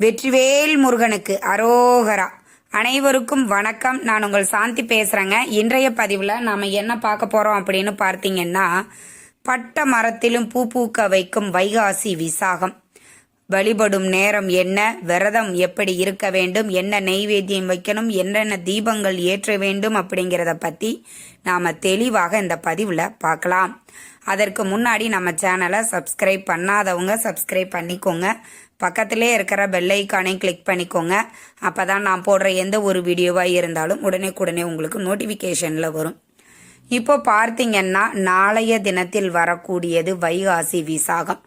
வெற்றிவேல் முருகனுக்கு அரோகரா. அனைவருக்கும் வணக்கம். நான் உங்கள் சாந்தி பேசுகிறேங்க இன்றைய பதிவில் நாம் என்ன பார்க்க போகிறோம் அப்படின்னு பார்த்தீங்கன்னா பட்ட மரத்திலும் பூ பூக்க வைக்கும் வைகாசி விசாகம். வழிபடும் நேரம் என்ன? விரதம் எப்படி இருக்க வேண்டும்? என்ன நெய்வேத்தியம் வைக்கணும்? என்னென்ன தீபங்கள் ஏற்ற வேண்டும்? அப்படிங்கிறத பற்றி நாம் தெளிவாக இந்த பதிவில் பார்க்கலாம். அதற்கு முன்னாடி நம்ம சேனலை சப்ஸ்கிரைப் பண்ணாதவங்க சப்ஸ்கிரைப் பண்ணிக்கோங்க. பக்கத்திலே இருக்கிற பெல் கிளிக் பண்ணிக்கோங்க. அப்போ தான் நான் போடுற எந்த ஒரு வீடியோவாக இருந்தாலும் உடனே உடனே உங்களுக்கு நோட்டிஃபிகேஷனில் வரும். இப்போ பார்த்தீங்கன்னா நாளைய தினத்தில் வரக்கூடியது வைகாசி விசாகம்.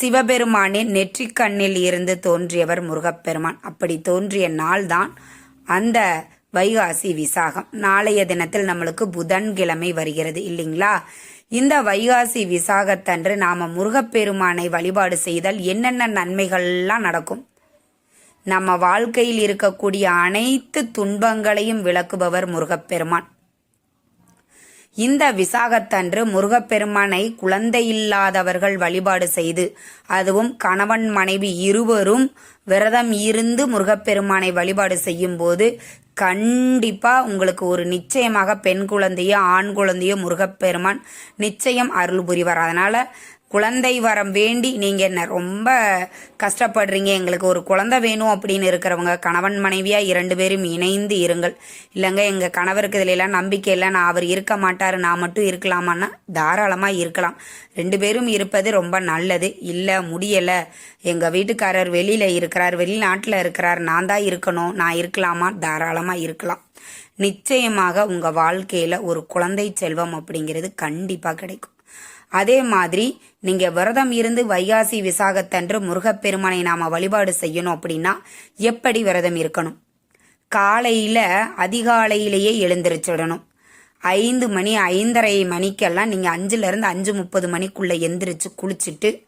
சிவபெருமானின் நெற்றிக்கண்ணில் இருந்து தோன்றியவர் முருகப்பெருமான். அப்படி தோன்றிய நாள்தான் அந்த வைகாசி விசாகம். நாளைய தினத்தில் நம்மளுக்கு புதன்கிழமை வருகிறது இல்லைங்களா? இந்த வைகாசி விசாகத்தன்று நாம முருகப்பெருமானை வழிபாடு செய்தால் என்னென்ன நன்மைகள்லாம் நடக்கும்? நம்ம வாழ்க்கையில் இருக்கக்கூடிய அனைத்து துன்பங்களையும் விளக்குபவர் முருகப்பெருமான். இந்த விசாகத்தன்று முருகப்பெருமானை குழந்தையில்லாதவர்கள் வழிபாடு செய்து அதுவும் கணவன் மனைவி இருவரும் விரதம் இருந்து முருகப்பெருமானை வழிபாடு செய்யும் போது கண்டிப்பா உங்களுக்கு ஒரு நிச்சயமாக பெண் குழந்தையோ ஆண் குழந்தையோ முருகப்பெருமான் நிச்சயம் அருள் புரிவார். அதனால குழந்தை வரம் வேண்டி நீங்கள் என்ன ரொம்ப கஷ்டப்படுறீங்க? எங்களுக்கு ஒரு குழந்தை வேணும் அப்படின்னு இருக்கிறவங்க கணவன் மனைவியாக இரண்டு பேரும் இணைந்து இருங்கள். இல்லைங்க எங்கள் கணவருக்கு இதிலெல்லாம் நம்பிக்கை இல்லை. நான் அவர் இருக்க மாட்டார் நான் மட்டும் இருக்கலாமான்னா தாராளமாக இருக்கலாம். ரெண்டு பேரும் இருப்பது ரொம்ப நல்லது. இல்லை முடியலை. எங்கள் வீட்டுக்காரர் வெளியில் இருக்கிறார் வெளிநாட்டில் இருக்கிறார். நான் தான் இருக்கணும். நான் இருக்கலாமா? தாராளமாக இருக்கலாம். நிச்சயமாக உங்கள் வாழ்க்கையில் ஒரு குழந்தை செல்வம் அப்படிங்கிறது கண்டிப்பாக கிடைக்கும். அதே மாதிரி நீங்க விரதம் இருந்து வைகாசி விசாகத்தன்று முருகப்பெருமானை நாம வழிபாடு செய்யணும் அப்படின்னா எப்படி விரதம் இருக்கணும்? காலையில அதிகாலையிலேயே எழுந்திரிச்சிடணும். ஐந்து மணி ஐந்தரை மணிக்கெல்லாம் நீங்க அஞ்சுல இருந்து அஞ்சு முப்பது மணிக்குள்ள எந்திரிச்சு குளிச்சுட்டு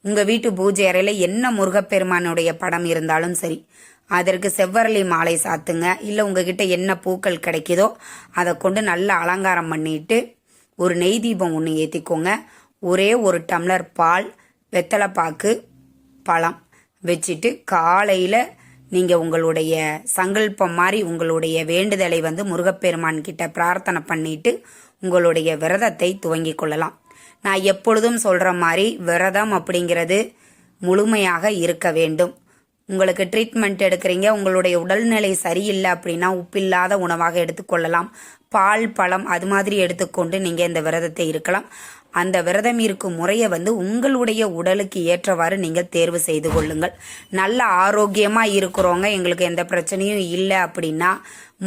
உங்க வீட்டு பூஜை அறையில என்ன முருகப்பெருமானுடைய படம் இருந்தாலும் சரி அதற்கு செவ்வரளி மாலை சாத்துங்க. இல்லை உங்ககிட்ட என்ன பூக்கள் கிடைக்குதோ அதை கொண்டு நல்லா அலங்காரம் பண்ணிட்டு ஒரு நெய் தீபம் ஒன்று ஏற்றிக்கோங்க ஒரே ஒரு டம்ளர் பால் வெத்தலைப்பாக்கு பழம் வச்சுட்டு காலையில் நீங்கள் உங்களுடைய சங்கல்பம் மாதிரி உங்களுடைய வேண்டுதலை வந்து முருகப்பெருமான் கிட்ட பிரார்த்தனை பண்ணிட்டு உங்களுடைய விரதத்தை துவங்கி கொள்ளலாம். நான் எப்பொழுதும் சொல்கிற மாதிரி விரதம் அப்படிங்கிறது முழுமையாக இருக்க வேண்டும். உங்களுக்கு ட்ரீட்மெண்ட் எடுக்கிறீங்க உங்களுடைய உடல்நிலை சரியில்லை அப்படின்னா உப்பில்லாத உணவாக எடுத்துக்கொள்ளலாம். பால் பழம் அது மாதிரி எடுத்துக்கொண்டு நீங்கள் இந்த விரதத்தை இருக்கலாம். அந்த விரதம் இருக்கும் முறையை வந்து உங்களுடைய உடலுக்கு ஏற்றவாறு நீங்கள் தேர்வு செய்து கொள்ளுங்கள். நல்ல ஆரோக்கியமாக இருக்கிறவங்க எங்களுக்கு எந்த பிரச்சனையும் இல்லை அப்படின்னா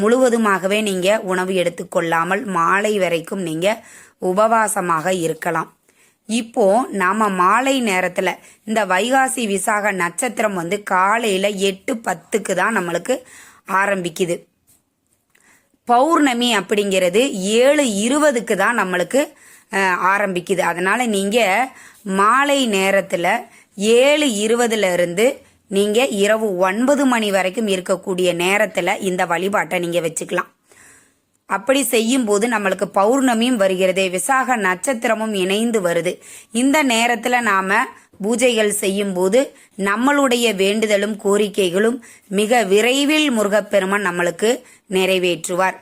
முழுவதுமாகவே நீங்கள் உணவு எடுத்துக்கொள்ளாமல் மாலை வரைக்கும் நீங்கள் உபவாசமாக இருக்கலாம். இப்போ நாம மாலை நேரத்துல இந்த வைகாசி விசாக நட்சத்திரம் வந்து காலையில எட்டு பத்துக்கு தான் நம்மளுக்கு ஆரம்பிக்குது. பௌர்ணமி அப்படிங்கிறது ஏழு இருபதுக்கு தான் நம்மளுக்கு ஆரம்பிக்குது. அதனால நீங்க மாலை நேரத்துல ஏழு இருபதுல இருந்து நீங்க இரவு ஒன்பது மணி வரைக்கும் இருக்கக்கூடிய நேரத்துல இந்த வழிபாட்டை நீங்க வச்சுக்கலாம். அப்படி செய்யும் போது நம்மளுக்கு பௌர்ணமியும் வருகிறது விசாக நட்சத்திரமும் இணைந்து வருது. இந்த நேரத்துல நாம பூஜைகள் செய்யும்போது நம்மளுடைய வேண்டுதலும் கோரிக்கைகளும் மிக விரைவில் முருகப்பெருமான் நம்மளுக்கு நிறைவேற்றுவார்.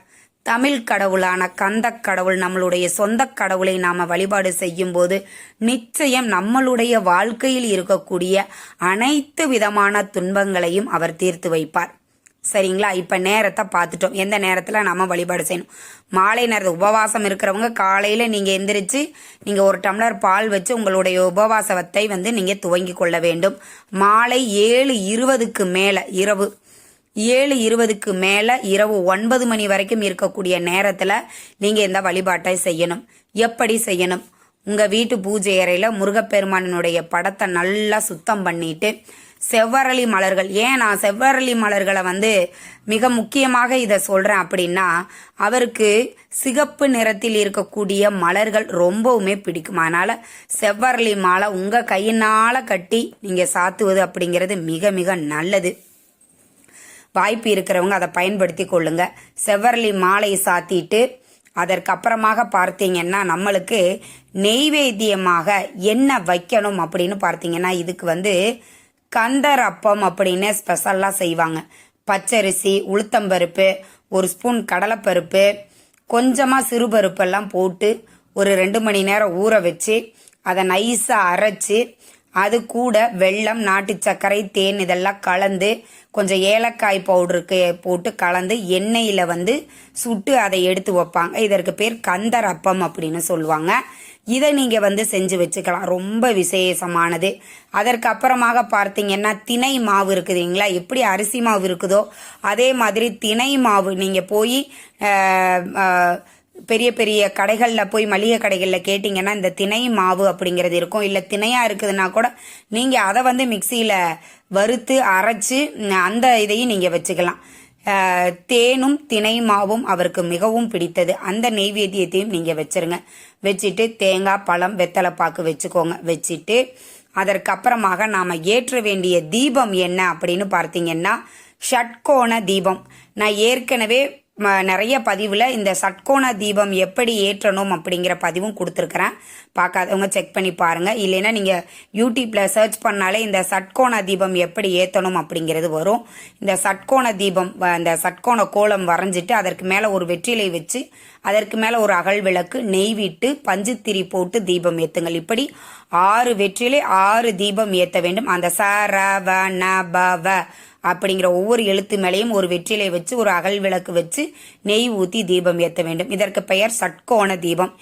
தமிழ் கடவுளான கந்த கடவுள் நம்மளுடைய சொந்த கடவுளை நாம வழிபாடு செய்யும் போது நிச்சயம் நம்மளுடைய வாழ்க்கையில் இருக்கக்கூடிய அனைத்து விதமான துன்பங்களையும் அவர் தீர்த்து வைப்பார். சரிங்களா? இப்போ நேரத்தை பார்த்துட்டோம். எந்த நேரத்தில் நம்ம வழிபாடு செய்யணும்? மாலை நேரத்தில் உபவாசம் இருக்கிறவங்க காலையில் நீங்கள் எந்திரிச்சு நீங்கள் ஒரு டம்ளர் பால் வச்சு உங்களுடைய உபவாசத்தை வந்து நீங்கள் துவங்கி கொள்ள வேண்டும். மாலை ஏழு இருபதுக்கு மேலே இரவு. ஏழு இருபதுக்கு மேலே இரவு ஒன்பது மணி வரைக்கும் இருக்கக்கூடிய நேரத்தில் நீங்கள் இந்த வழிபாட்டை செய்யணும். எப்படி செய்யணும்? உங்கள் வீட்டு பூஜை அறையில் முருகப்பெருமானினுடைய படத்தை நல்லா சுத்தம் பண்ணிட்டு செவ்வரளி மலர்கள். ஏன் நான் செவ்வரளி மலர்களை வந்து மிக முக்கியமாக இதை சொல்கிறேன் அப்படின்னா அவருக்கு சிகப்பு நிறத்தில் இருக்கக்கூடிய மலர்கள் ரொம்பவுமே பிடிக்கும். அதனால் செவ்வரளி மாலை உங்கள் கையினால் கட்டி நீங்கள் சாத்துவது அப்படிங்கிறது மிக மிக நல்லது. வாய்ப்பு இருக்கிறவங்க அதை பயன்படுத்தி கொள்ளுங்க. செவ்வரளி மாலை சாத்திட்டு அதற்கப்புறமாக பார்த்தீங்கன்னா நம்மளுக்கு நெய்வேத்தியமாக என்ன வைக்கணும் அப்படின்னு பார்த்தீங்கன்னா இதுக்கு வந்து கந்தர் அப்பம் அப்படின்னு ஸ்பெஷலாக செய்வாங்க. பச்சரிசி உளுத்தம்பருப்பு ஒரு ஸ்பூன் கடலைப்பருப்பு கொஞ்சமாக சிறுபருப்பெல்லாம் போட்டு ஒரு ரெண்டு மணி நேரம் ஊற வச்சு அதை நைஸாக அரைச்சி அது கூட வெல்லம் நாட்டு சர்க்கரை தேன் இதெல்லாம் கலந்து கொஞ்சம் ஏலக்காய் பவுடருக்கு போட்டு கலந்து எண்ணெயில் வந்து சுட்டு அதை எடுத்து வைப்பாங்க. இதற்கு பேர் கந்தர் அப்பம் அப்படின்னு சொல்லுவாங்க. இதை நீங்கள் வந்து செஞ்சு வச்சுக்கலாம். ரொம்ப விசேஷமானது. அதற்கு அப்புறமாக பார்த்தீங்கன்னா திணை மாவு இருக்குதுங்களா எப்படி அரிசி மாவு இருக்குதோ அதே மாதிரி திணை மாவு நீங்கள் போய் பெரிய பெரிய கடைகளில் போய் மளிகை கடைகளில் கேட்டிங்கன்னா இந்த திணை மாவு அப்படிங்கிறது இருக்கும். இல்லை திணையாக இருக்குதுன்னா கூட நீங்கள் அதை வந்து மிக்சியில் வறுத்து அரைச்சி அந்த இதையும் நீங்கள் வச்சுக்கலாம். தேனும் திணை மாவும் அவருக்கு மிகவும் பிடித்தது. அந்த நெய்வேத்தியத்தையும் நீங்கள் வச்சிருங்க. வச்சுட்டு தேங்காய் பழம் வெத்தலை பாக்கு வச்சுக்கோங்க. வச்சுட்டு அதற்கப்புறமாக நாம் ஏற்ற வேண்டிய தீபம் என்ன அப்படின்னு பார்த்தீங்கன்னா ஷட்கோண தீபம். நான் ஏற்கனவே நிறைய பதிவில் இந்த சட்கோண தீபம் எப்படி ஏற்றணும் அப்படிங்கிற பதிவும் கொடுத்துருக்குறேன். பார்க்காதவங்க செக் பண்ணி பாருங்கள் இல்லைன்னா நீங்கள் யூடியூப்பில் சர்ச் பண்ணாலே இந்த சட்கோண தீபம் எப்படி ஏற்றணும் அப்படிங்கிறது வரும். இந்த சட்கோண தீபம் வ- சட்கோண கோலம் வரைஞ்சிட்டு அதற்கு மேலே ஒரு வெற்றிலை வச்சு அதற்கு மேலே ஒரு அகல் விளக்கு நெய் விட்டு பஞ்சுத்திரி போட்டு தீபம் ஏற்றுங்கள் இப்படி ஆறு வெற்றிலை ஆறு தீபம் ஏற்ற வேண்டும். அந்த ச ர வ ந ப வ அப்படிங்கிற ஒவ்வொரு எழுத்து மேலேயும் ஒரு வெற்றிலை வச்சு ஒரு அகல் விளக்கு வச்சு நெய் ஊற்றி தீபம் ஏற்ற வேண்டும். இதற்கு பெயர் சட்கோண தீபம்.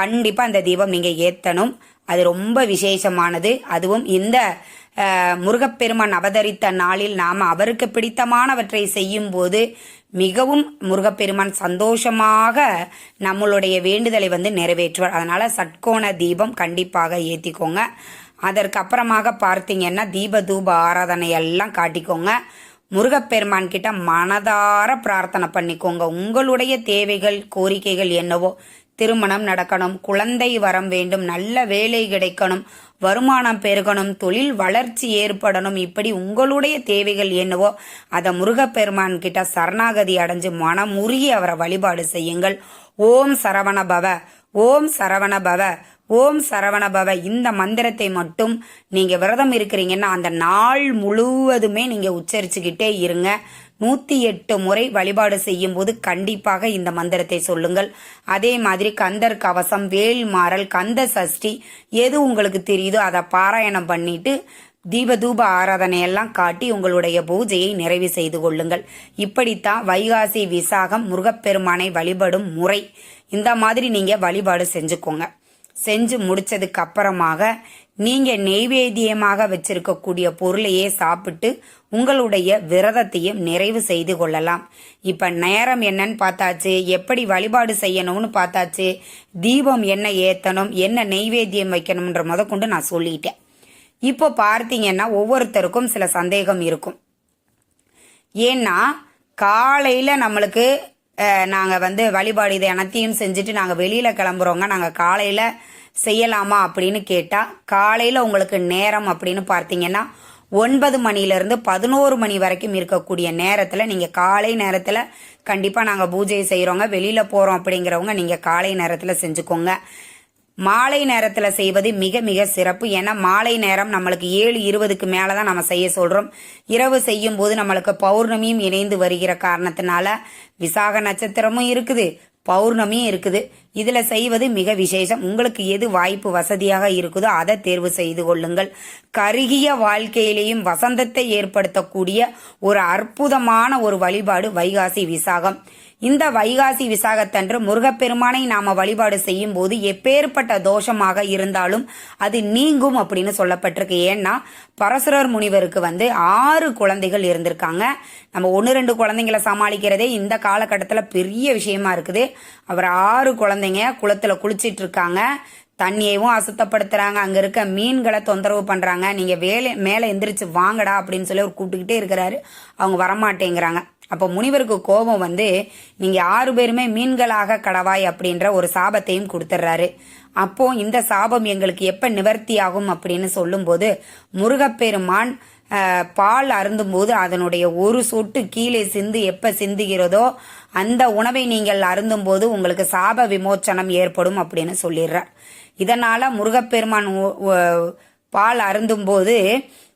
கண்டிப்பாக அந்த தீபம் நீங்கள் ஏற்றணும் அது ரொம்ப விசேஷமானது. அதுவும் இந்த முருகப்பெருமான் அவதரித்த நாளில் நாம் அவருக்கு பிடித்தமானவற்றை செய்யும் போது மிகவும் முருகப்பெருமான் சந்தோஷமாக நம்மளுடைய வேண்டுதலை வந்து நிறைவேற்றுவார். அதனால் சட்கோண தீபம் கண்டிப்பாக ஏற்றிக்கோங்க அதற்கு அப்புறமாக பார்த்தீங்கன்னா தீப தூப ஆராதனை எல்லாம் காட்டிக்கோங்க. முருகப்பெருமான் கிட்ட மனதார பிரார்த்தனை பண்ணிக்கோங்க. உங்களுடைய தேவைகள் கோரிக்கைகள் என்னவோ திருமணம் நடக்கணும் குழந்தை வரம் வேண்டும் நல்ல வேலை கிடைக்கணும் வருமானம் பெருகணும் தொழில் வளர்ச்சி ஏற்படணும் இப்படி உங்களுடைய தேவைகள் என்னவோ அதை முருகப்பெருமான் கிட்ட சரணாகதி அடைஞ்சு மனமுருகி அவரை வழிபாடு செய்யுங்கள். ஓம் சரவண பவ ஓம் சரவண பவ ஓம் சரவணபவ. இந்த மந்திரத்தை மட்டும் நீங்க விரதம் இருக்கிறீங்கன்னா அந்த நாள் முழுவதுமே நீங்க உச்சரிச்சுக்கிட்டே இருங்க. நூத்தி எட்டு முறை வழிபாடு செய்யும் போது கண்டிப்பாக இந்த மந்திரத்தை சொல்லுங்கள். அதே மாதிரி கந்தர் கவசம் வேல்மாறல் கந்த சஷ்டி எது உங்களுக்கு தெரியுதோ அதை பாராயணம் பண்ணிட்டு தீபதூப ஆராதனையெல்லாம் காட்டி உங்களுடைய பூஜையை நிறைவு செய்து கொள்ளுங்கள். இப்படித்தான் வைகாசி விசாகம் முருகப்பெருமானை வழிபடும் முறை. இந்த மாதிரி நீங்க வழிபாடு செஞ்சுக்கோங்க. செஞ்சு முடிச்சதுக்கு அப்புறமாக நீங்க நெய்வேத்தியமாக வச்சிருக்கக்கூடிய பொருளையே சாப்பிட்டு உங்களுடைய விரதத்தையும் நிறைவு செய்து கொள்ளலாம். இப்ப நேரம் என்னன்னு பார்த்தாச்சு எப்படி வழிபாடு செய்யணும்னு பார்த்தாச்சு தீபம் என்ன ஏத்தணும் என்ன நெய்வேத்தியம் வைக்கணும்ன்ற முத கொண்டு நான் சொல்லிட்டேன். இப்போ பார்த்தீங்கன்னா ஒவ்வொருத்தருக்கும் சில சந்தேகம் இருக்கும். ஏன்னா காலையில் நம்மளுக்கு நாங்கள் வந்து வழிபாடு இது அனைத்தையும் செஞ்சுட்டு நாங்கள் வெளியில் கிளம்புறோங்க. நாங்கள் காலையில் செய்யலாமா அப்படின்னு கேட்டால் காலையில் உங்களுக்கு நேரம் அப்படின்னு பார்த்தீங்கன்னா ஒன்பது மணிலேருந்து பதினோரு மணி வரைக்கும் இருக்கக்கூடிய நேரத்தில் நீங்கள் காலை நேரத்தில் கண்டிப்பாக நாங்கள் பூஜை செய்கிறோங்க வெளியில் போகிறோம் அப்படிங்கிறவங்க நீங்கள் காலை நேரத்தில் செஞ்சுக்கோங்க. மாலை நேரத்தில் செய்வது மிக மிக சிறப்பு. ஏன்னா மாலை நேரம் நம்மளுக்கு ஏழு இருபதுக்கு மேலே தான் நம்ம செய்ய சொல்கிறோம் இரவு செய்யும் போது நம்மளுக்கு பௌர்ணமியும் இணைந்து வருகிற காரணத்தினால விசாக நட்சத்திரமும் இருக்குது பௌர்ணமியும் இருக்குது. இதில் செய்வது மிக விசேஷம். உங்களுக்கு எது வாய்ப்பு வசதியாக இருக்குதோ அதை தேர்வு செய்து கொள்ளுங்கள். கருகிய வாழ்க்கையிலேயும் வசந்தத்தை ஏற்படுத்தக்கூடிய ஒரு அற்புதமான ஒரு வழிபாடு வைகாசி விசாகம். இந்த வைகாசி விசாகத்தன்று முருகப்பெருமானை நாம வழிபாடு செய்யும் போது எப்பேற்பட்ட தோஷமாக இருந்தாலும் அது நீங்கும் அப்படின்னு சொல்லப்பட்டிருக்கு. ஏன்னா பரசுரர் முனிவருக்கு வந்து ஆறு குழந்தைகள் இருந்திருக்காங்க. நம்ம ஒன்று ரெண்டு குழந்தைங்களை சமாளிக்கிறதே இந்த காலகட்டத்தில் பெரிய விஷயமா இருக்குது. அவர் ஆறு குழந்தைங்க குளத்தில் குளிச்சிட்டு இருக்காங்க தண்ணியையும் அசுத்தப்படுத்துறாங்க. அங்க இருக்க மீன்களை தொந்தரவு பண்றாங்க. நீங்க வேலை மேலே எந்திரிச்சு வாங்கடா அப்படின்னு சொல்லி அவர் கூப்பிட்டுக்கிட்டே இருக்கிறாரு. அவங்க வரமாட்டேங்கிறாங்க. அப்போ முனிவருக்கு கோபம் வந்து நீங்க ஆறு பேருமே மீன்களாக கடவாய் அப்படின்ற ஒரு சாபத்தையும் கொடுத்துட்றாரு அப்போ இந்த சாபம் எங்களுக்கு எப்ப நிவர்த்தி ஆகும் அப்படின்னு சொல்லும்போது முருகப்பெருமான் பால் அருந்தும்போது அதனுடைய ஒரு சொட்டு கீழே சிந்து எப்ப சிந்துகிறதோ அந்த உணவை நீங்கள் அருந்தும்போது உங்களுக்கு சாப விமோச்சனம் ஏற்படும் அப்படின்னு சொல்லிடுறார் இதனால முருகப்பெருமான் பால் அருந்தும்போது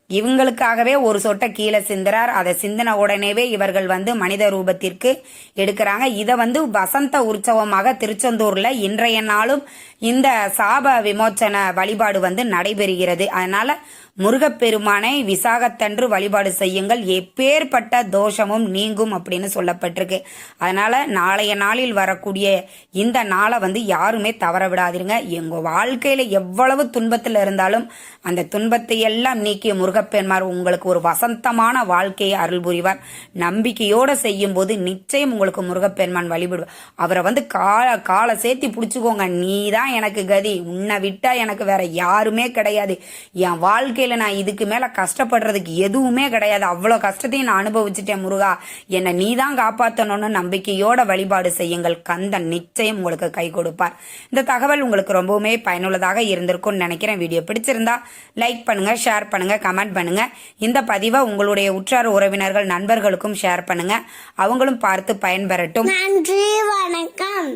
இவங்களுக்காகவே ஒரு சொட்டை கீழே சிந்துறார். அதை சிந்தின உடனேவே இவர்கள் வந்து மனித ரூபத்திற்கு எடுக்கிறாங்க. இதை வந்து வசந்த உற்சவமாக திருச்செந்தூர்ல இன்றைய நாளும் இந்த சாப விமோச்சன வழிபாடு வந்து நடைபெறுகிறது. அதனால முருகப்பெருமானை விசாகத்தன்று வழிபாடு செய்யுங்கள். எப்பேற்பட்ட தோஷமும் நீங்கும் அப்படின்னு சொல்லப்பட்டிருக்கு. அதனால நாளைய நாளில் வரக்கூடிய இந்த நாளை வந்து யாருமே தவற விடாதீங்க எங்க வாழ்க்கையில எவ்வளவு துன்பத்தில் இருந்தாலும் அந்த துன்பத்தை எல்லாம் நீக்கிய முருகப்பெருமார் உங்களுக்கு ஒரு வசந்தமான வாழ்க்கையை அருள் புரிவார். நம்பிக்கையோட செய்யும் போது நிச்சயம் உங்களுக்கு முருகப்பெருமான் வழிபடுவார். அவரை வந்து கால காலை சேர்த்தி பிடிச்சிக்கோங்க. நீ தான் தான் எனக்கு கதி. உன்னை விட்டா எனக்கு வேற யாருமே கிடையாது. என் வாழ்க்கையில நான் இதுக்கு மேல கஷ்டப்படுறதுக்கு எதுவுமே கிடையாது. அவ்வளோ கஷ்டத்தையும் நான் அனுபவிச்சுட்டேன் முருகா. என்னை நீ தான் காப்பாற்றணும்னு நம்பிக்கையோட வழிபாடு செய்யுங்கள். கந்தன் நிச்சயம் உங்களுக்கு கை கொடுப்பார். இந்த தகவல் உங்களுக்கு ரொம்பவுமே பயனுள்ளதாக இருந்திருக்கும்னு நினைக்கிறேன். வீடியோ பிடிச்சிருந்தா லைக் பண்ணுங்க ஷேர் பண்ணுங்க கமெண்ட் பண்ணுங்க. இந்த பதிவை உங்களுடைய உற்றார் உறவினர்கள் நண்பர்களுக்கும் ஷேர் பண்ணுங்க. அவங்களும் பார்த்து பயன்பெறட்டும். நன்றி வணக்கம்.